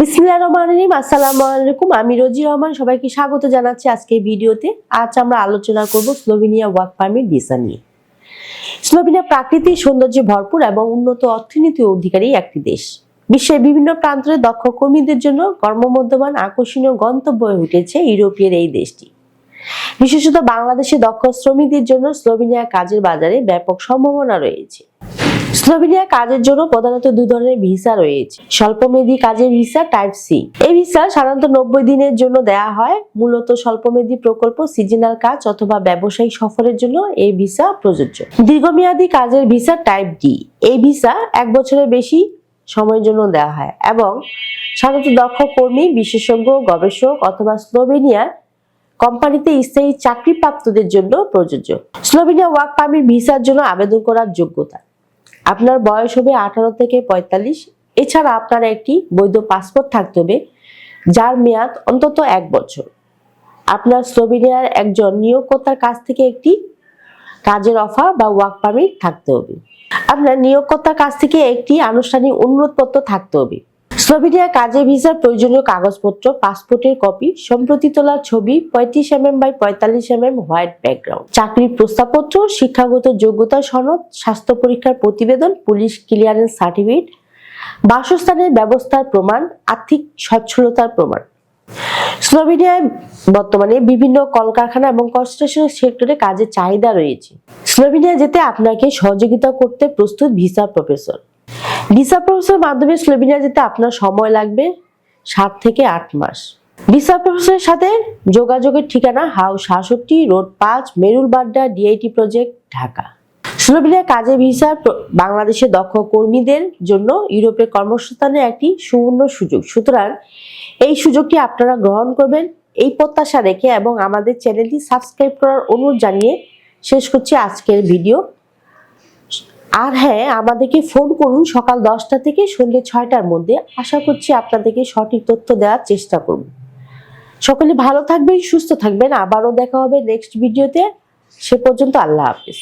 বিসমিল্লাহ রহমান রহিম, আসসালামু আলাইকুম। আমি রোজি রহমান, সবাইকে স্বাগত জানাচ্ছি আজকে ভিডিওতে। আজ আমরা আলোচনা করব স্লোভেনিয়া ওয়ার্ক পারমিট ভিসা নিয়ে। স্লোভেনিয়া প্রাকৃতিক সৌন্দর্যে ভরপুর এবং উন্নত অর্থনীতি অধিকারী একটি দেশ। বিশ্বের বিভিন্ন প্রান্তের দক্ষ কর্মীদের জন্য কর্মমধ্যমান, আকর্ষণীয় গন্তব্য হয়ে উঠেছে ইউরোপের এই দেশটি। বিশেষত বাংলাদেশে দক্ষ শ্রমিকদের জন্য স্লোভেনিয়া কাজের বাজারে ব্যাপক সম্ভাবনা রয়েছে। স্লোভেনিয়া কাজের জন্য প্রধানত দুই ধরনের ভিসা রয়েছে। স্বল্পমেয়াদী কাজের ভিসা টাইপ সি। এই ভিসা সাধারণত নব্বই দিনের জন্য দেয়া হয়। মূলত স্বল্পমেয়াদী প্রকল্প, সিজনাল কাজ অথবা ব্যবসায়িক সফরের জন্য এই ভিসা প্রযোজ্য। দীর্ঘমেয়াদী কাজের ভিসা টাইপ ডি। এই ভিসা এক বছরের বেশি সময়ের জন্য দেওয়া হয় এবং সাধারণত দক্ষ কর্মী, বিশেষজ্ঞ, গবেষক অথবা স্লোভেনিয়ার কোম্পানিতে স্থায়ী চাকরিপ্রাপ্তদের জন্য প্রযোজ্য। স্লোভেনিয়া ওয়ার্ক পারমিট ভিসার জন্য আবেদন করার যোগ্যতা। আপনার বয়স হবে আঠারো থেকে পঁয়তাল্লিশ। এছাড়া আপনার একটি বৈধ পাসপোর্ট থাকতে হবে, যার মেয়াদ অন্তত এক বছর। আপনার স্লোভেনিয়ার একজন নিয়োগকর্তার কাছ থেকে একটি কাজের অফার বা ওয়ার্ক পারমিট থাকতে হবে। আপনার নিয়োগকর্তার কাছ থেকে একটি আনুষ্ঠানিক অনুরোধপত্র থাকতে হবে। স্লোভেনিয়া কাজে ভিসার প্রয়োজনীয় কাগজপত্র, পাসপোর্টের কপি, সম্প্রতি তোলা ছবি, পঁয়ত্রিশ এমএম বাই পঁয়তাল্লিশ এমএম হোয়াইট ব্যাকগ্রাউন্ড। চাকরির প্রস্তাবপত্র, শিক্ষাগত যোগ্যতা সনদ, স্বাস্থ্য পরীক্ষার প্রতিবেদন, পুলিশ ক্লিয়ারেন্স সার্টিফিকেট, বাসস্থানের ব্যবস্থার প্রমাণ, আর্থিক সচ্ছলতার প্রমাণ। স্লোভেনিয়ায় বর্তমানে বিভিন্ন কলকারখানা এবং কনস্ট্রাকশন সেক্টরে কাজের চাহিদা রয়েছে। স্লোভেনিয়া যেতে আপনাকে সহযোগিতা করতে প্রস্তুত ভিসা প্রফেসর। ভিসা প্রফেসর মাধ্যমে স্লোভেনিয়া যেতে আপনার সময় লাগবে সাত থেকে আট মাস। ভিসা প্রফেসরের সাথে যোগাযোগের ঠিকানা হাউস সাতষট্টি রোড পাঁচ Merul Badda DIT project Dhaka. Slovenia কাজে ভিসা বাংলাদেশের দক্ষ কর্মীদের জন্য ইউরোপের কর্মসংস্থানের একটি সুবর্ণ সুযোগ। সুতরাং এই সুযোগটি আপনারা গ্রহণ করবেন। এই প্রত্যাশা রেখে এবং আমাদের চ্যানেলটি সাবস্ক্রাইব করার অনুরোধ জানিয়ে শেষ করছি আজকের ভিডিও। আর হ্যাঁ আমাদেরকে ফোন করুন সকাল দশটা থেকে সন্ধ্যে ছয়টার মধ্যে। আশা করছি আপনাদেরকে সঠিক তথ্য দেওয়ার চেষ্টা করব। সকলে ভালো থাকবেন, সুস্থ থাকবেন। আবারও দেখা হবে নেক্সট ভিডিওতে সে পর্যন্ত আল্লাহ হাফিজ।